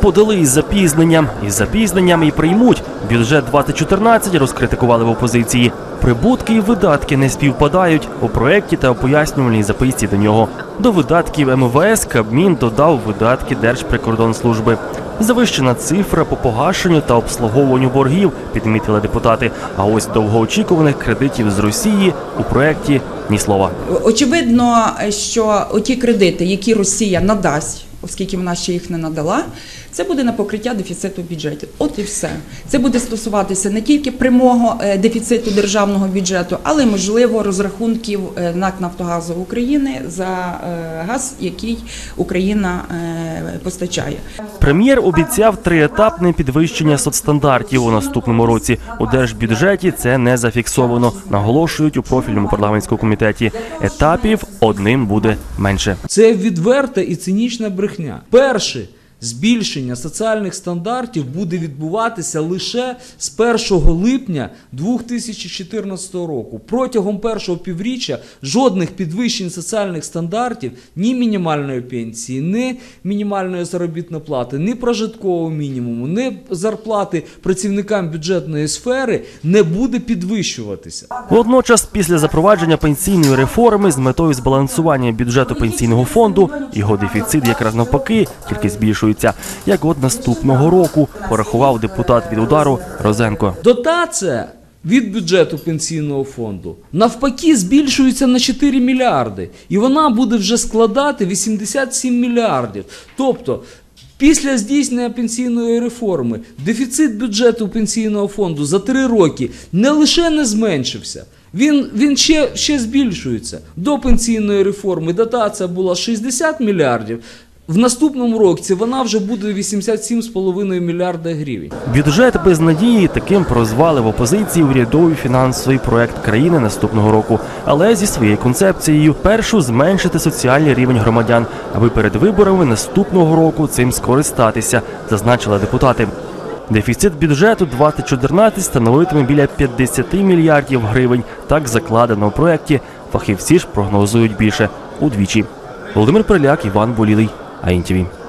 подали із запізненням. Із запізненням і приймуть. Бюджет 2014 розкритикували в опозиції. Прибутки і видатки не співпадають у проєкті та у пояснювальній записці до нього. До видатків МВС Кабмін додав видатки Держприкордонслужби. Завищена цифра по погашенню та обслуговуванню боргів, підмітили депутати. А ось довгоочікуваних кредитів з Росії у проєкті ні слова. Очевидно, що ті кредити, які Росія надасть, оскільки вона ще їх не надала, це буде на покриття дефіциту бюджету. От і все. Це буде стосуватися не тільки прямого е, дефіциту державного бюджету, але й можливо розрахунків е, НАК Нафтогазу України за е, газ, який Україна постачає. Прем'єр обіцяв триетапне підвищення соцстандартів у наступному році. У держбюджеті це не зафіксовано. Наголошують у профільному парламентському комітеті. Етапів одним буде менше. Це відверта і цинічна брехня. Перше збільшення соціальних стандартів буде відбуватися лише з 1 липня 2014 року. Протягом першого півріччя жодних підвищень соціальних стандартів, ні мінімальної пенсії, ні мінімальної заробітної плати, ні прожиткового мінімуму, ні зарплати працівникам бюджетної сфери не буде підвищуватися. Водночас, після запровадження пенсійної реформи з метою збалансування бюджету пенсійного фонду, його дефіцит якраз навпаки тільки збільшується. Як от наступного року порахував депутат від удару Розенко. Дотація від бюджету пенсійного фонду навпаки збільшується на 4 мільярди, і вона буде вже складати 87 мільярдів. Тобто. Після здійснення пенсійної реформи дефіцит бюджету пенсійного фонду за три роки не лише не зменшився, він, він ще, ще збільшується. До пенсійної реформи дотація була 60 мільярдів. В наступному році вона вже буде 87,5 мільярда гривень. Бюджет без надії таким прозвали в опозиції урядовий фінансовий проект країни наступного року, але зі своєю концепцією першу зменшити соціальний рівень громадян, аби перед виборами наступного року цим скористатися, зазначили депутати. Дефіцит бюджету 2014 становитиме біля 50 мільярдів гривень. Так закладено у проєкті. Фахівці ж прогнозують більше удвічі. Володимир Приляк, Іван Болілий, a gente.